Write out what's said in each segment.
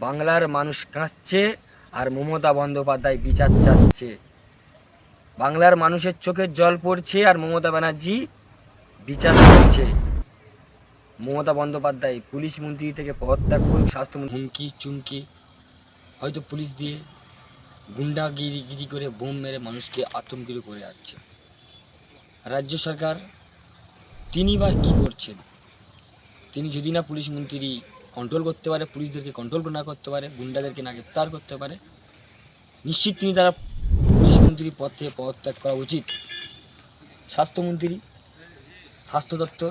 বাংলার মানুষ কাঁদছে আর মমতা বন্দ্যোপাধ্যায় বিচার চাচ্ছে। বাংলার মানুষের চোখের জল পড়ছে আর মমতা ব্যানার্জি বিচার চাচ্ছে। মমতা বন্দ্যোপাধ্যায় পুলিশ মন্ত্রী থেকে পদত্যাগ করুক স্বাস্থ্যমন্ত্রী হুমকি, চুমকি, হয়তো পুলিশ দিয়ে গুন্ডাগিরি গিরি করে বোম মেরে মানুষকে আতঙ্কিত করে যাচ্ছে। রাজ্য সরকার, তিনি বা কী করছেন? তিনি যদি না পুলিশ মন্ত্রী কন্ট্রোল করতে পারে, পুলিশদেরকে কন্ট্রোল না করতে পারে, গুন্ডাদেরকে না গ্রেপ্তার করতে পারে, নিশ্চিত তিনি তারা পুলিশ মন্ত্রী পদ থেকে পদত্যাগ করা উচিত। স্বাস্থ্যমন্ত্রী, স্বাস্থ্য দপ্তর,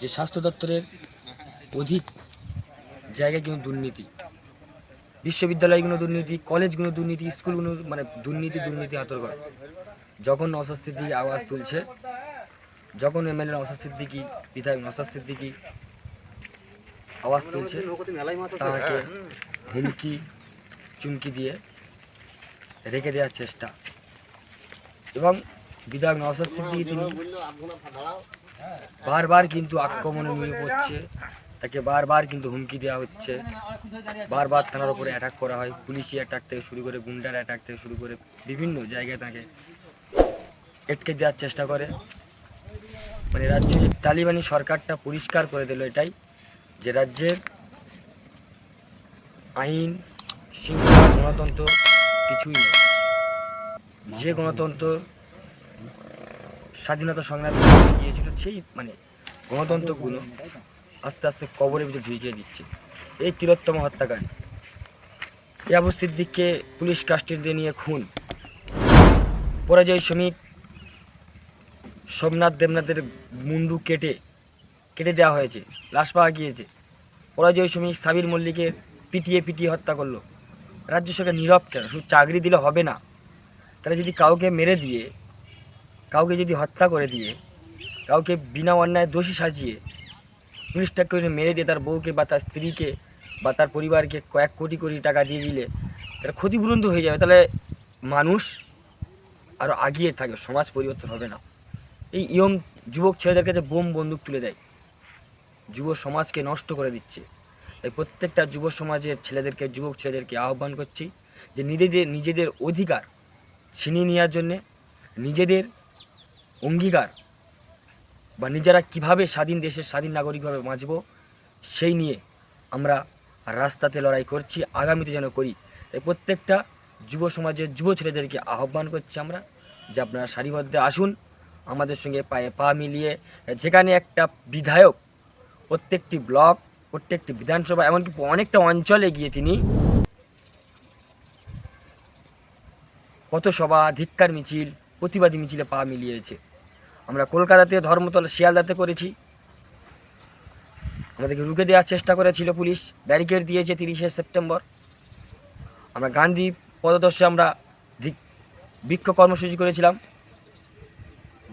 যে স্বাস্থ্য দপ্তরের অধিক জায়গায় কিন্তু দুর্নীতি। বিশ্ববিদ্যালয়গুলো দুর্নীতি কলেজগুলো দুর্নীতি স্কুলগুলো মানে দুর্নীতি দুর্নীতি আতর্কর যখন নসাদ সিদ্দিকি আওয়াজ তুলছে, যখন এমএলএ নসাদ সিদ্দিকি বিধায়ক নসাদ সিদ্দিকি আওয়াজ তুলছে। তাকে হুমকি চুমকি দিয়ে রেখে দেওয়ার চেষ্টা। এবং বিধায়ক নসাদ সিদ্দিকি তিনি বারবার কিন্তু আক্রমণে নিয়ে পড়ছে তাকে বারবার কিন্তু হুমকি দেওয়া হচ্ছে। বারবার থানার উপরে অ্যাটাক করা হয়। পুলিশি অ্যাটাক থেকে শুরু করে গুন্ডার অ্যাটাক থেকে শুরু করে বিভিন্ন জায়গায় তাকে এটকে দেওয়ার চেষ্টা করে। মানে রাজ্য যে তালিবানি সরকারটা পরিষ্কার করে দিল এটাই। যে রাজ্যের আইন শৃঙ্খলা গণতন্ত্র কিছুই নেই। যে গণতন্ত্র স্বাধীনতা সংগ্রাম গিয়েছিল, সেই মানে গণতন্ত্রগুলো আস্তে আস্তে কবরের ভিতরে ঢুকিয়ে দিচ্ছে। এই তিলোত্তম হত্যাকাণ্ড। ইয়াবু সিদ্দিককে পুলিশ কাস্টডিতে নিয়ে খুন। পরাজয় শ্রমিক সোমনাথ দেবনাথের মুন্ডু কেটে কেটে দেওয়া হয়েছে, লাশ পাওয়া গিয়েছে। পরাজয় শ্রমিক সাবির মল্লিকে পিটিয়ে পিটিয়ে হত্যা করল। রাজ্য সরকার নীরব কেন? শুধু চাকরি দিলে হবে না। তাহলে যদি কাউকে মেরে দিয়ে, কাউকে যদি হত্যা করে দিয়ে, কাউকে বিনা অন্যায় দোষী সাজিয়ে পুলিশটা করে মেরে দিয়ে তার বউকে বা তার স্ত্রীকে বা তার পরিবারকে কয়েক কোটি কোটি টাকা দিয়ে দিলে তাহলে ক্ষতিপূরণ হয়ে যাবে। তাহলে মানুষ আরও আগিয়ে থাকবে, সমাজ পরিবর্তন হবে না। এই ইয়ং যুবক ছেলেদের কাছে বোম বন্দুক তুলে দেয়। যুব সমাজকে নষ্ট করে দিচ্ছে। তাই প্রত্যেকটা যুব সমাজের ছেলেদেরকে, যুবক ছেলেদেরকে আহ্বান করছি যে নিজেদের নিজেদের অধিকার ছিনিয়ে নেওয়ার জন্যে নিজেদের অঙ্গীকার বা নিজেরা কীভাবে স্বাধীন দেশের স্বাধীন নাগরিকভাবে বাঁচব সেই নিয়ে আমরা রাস্তাতে লড়াই করছি, আগামীতে যেন করি। তাই প্রত্যেকটা যুব সমাজের যুব ছেলেদেরকে আহ্বান করছি আমরা যে আপনারা সারিবদ্ধে আসুন, আমাদের সঙ্গে পায়ে পা মিলিয়ে, যেখানে একটা বিধায়ক প্রত্যেকটি ব্লক, প্রত্যেকটি বিধানসভা, এমনকি অনেকটা অঞ্চলে গিয়ে তিনি পথসভা, ধিক্কার মিছিল, প্রতিবাদী মিছিলে পা মিলিয়েছে। আমরা কলকাতাতে ধর্মতলা, শিয়ালদাতে করেছি। আমাদেরকে রুখে দেওয়ার চেষ্টা করেছিল পুলিশ। ব্যারিকেড দিয়েছে তিরিশে সেপ্টেম্বর। আমরা গান্ধী পদদর্শে আমরা বিক্ষোভ কর্মসূচি করেছিলাম।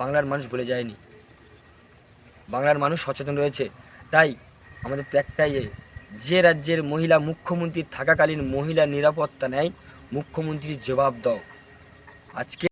বাংলার মানুষ ভুলে যায়নি। বাংলার মানুষ সচেতন রয়েছে। তাই আমাদের তো একটাই যে রাজ্যের মহিলা মুখ্যমন্ত্রী থাকাকালীন মহিলা নিরাপত্তা নেয়, মুখ্যমন্ত্রীর জবাব দাও। আজকে